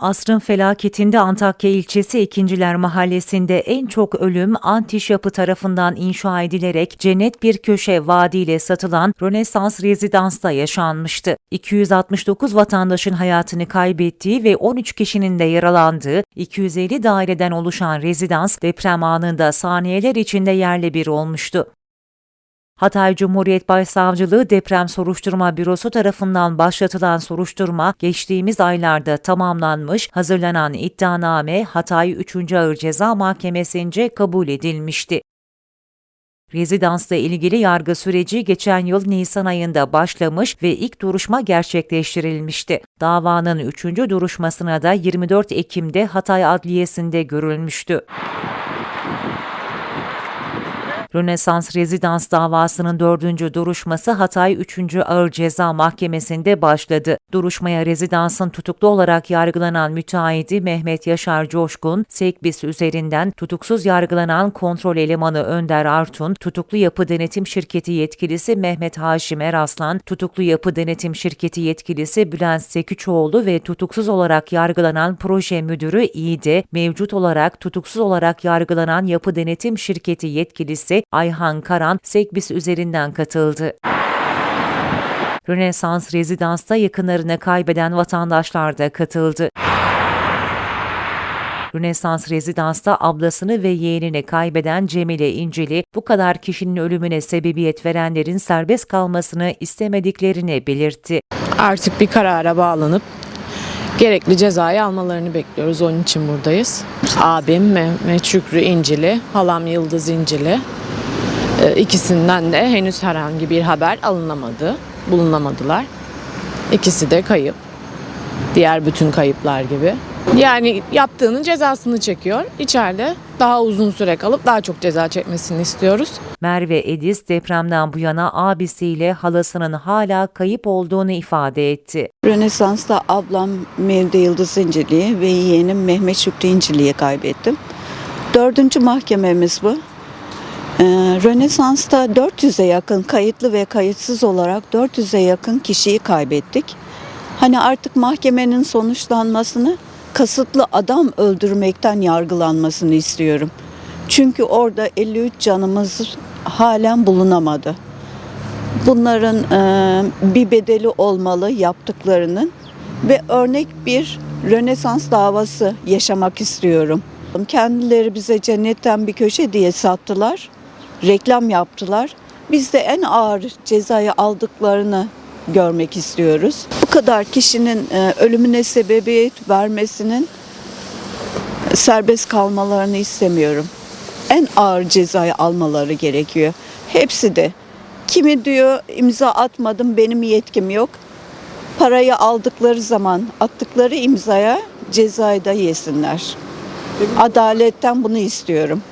Asrın felaketinde Antakya ilçesi İkinciler Mahallesi'nde en çok ölüm Antiş Yapı tarafından inşa edilerek cennet bir köşe vaadiyle satılan Rönesans Rezidans'ta yaşanmıştı. 269 vatandaşın hayatını kaybettiği ve 13 kişinin de yaralandığı 250 daireden oluşan rezidans deprem anında saniyeler içinde yerle bir olmuştu. Hatay Cumhuriyet Başsavcılığı Deprem Soruşturma Bürosu tarafından başlatılan soruşturma geçtiğimiz aylarda tamamlanmış, hazırlanan iddianame Hatay 3. Ağır Ceza Mahkemesi'nce kabul edilmişti. Rezidansla ilgili yargı süreci geçen yıl Nisan ayında başlamış ve ilk duruşma gerçekleştirilmişti. Davanın üçüncü duruşmasına da 24 Ekim'de Hatay Adliyesi'nde görülmüştü. Rönesans Rezidans davasının dördüncü duruşması Hatay 3. Ağır Ceza Mahkemesi'nde başladı. Duruşmaya rezidansın tutuklu olarak yargılanan müteahhidi Mehmet Yaşar Coşkun, Sekbis üzerinden tutuksuz yargılanan kontrol elemanı Önder Artun, tutuklu yapı denetim şirketi yetkilisi Mehmet Haşim Eraslan, tutuklu yapı denetim şirketi yetkilisi Bülent Seküçoğlu ve tutuksuz olarak yargılanan proje müdürü İğde, mevcut olarak tutuksuz olarak yargılanan yapı denetim şirketi yetkilisi Ayhan Karan, Sekbis üzerinden katıldı. Rönesans Rezidans'ta yakınlarını kaybeden vatandaşlar da katıldı. Rönesans Rezidans'ta ablasını ve yeğenini kaybeden Cemile İncili, bu kadar kişinin ölümüne sebebiyet verenlerin serbest kalmasını istemediklerini belirtti. Artık bir karara bağlanıp gerekli cezayı almalarını bekliyoruz. Onun için buradayız. Abim Mehmet Şükrü İncili, halam Yıldız İncili. Ee, İkisinden de henüz herhangi bir haber alınamadı, bulunamadılar. İkisi de kayıp. Diğer bütün kayıplar gibi. Yani yaptığının cezasını çekiyor. İçeride daha uzun süre kalıp daha çok ceza çekmesini istiyoruz. Merve Ediz depremden bu yana abisiyle halasının hala kayıp olduğunu ifade etti. Rönesans'ta ablam Mevde Yıldız İncili'yi ve yeğenim Mehmet Şükrü İncili'yi kaybettim. Dördüncü mahkememiz bu. Ee, Rönesans'ta 400'e yakın kayıtlı ve kayıtsız olarak 400'e yakın kişiyi kaybettik. Hani artık mahkemenin sonuçlanmasını kasıtlı adam öldürmekten yargılanmasını istiyorum. Çünkü orada 53 canımız halen bulunamadı. Bunların e, bir bedeli olmalı yaptıklarının ve örnek bir Rönesans davası yaşamak istiyorum. Kendileri bize cennetten bir köşe diye sattılar, reklam yaptılar. Biz de en ağır cezayı aldıklarını görmek istiyoruz. Bu kadar kişinin e, ölümüne sebebiyet vermesinin serbest kalmalarını istemiyorum. En ağır cezayı almaları gerekiyor. Hepsi de. Kimi diyor imza atmadım benim yetkim yok. Parayı aldıkları zaman attıkları imzaya cezayı da yesinler. Adaletten bunu istiyorum.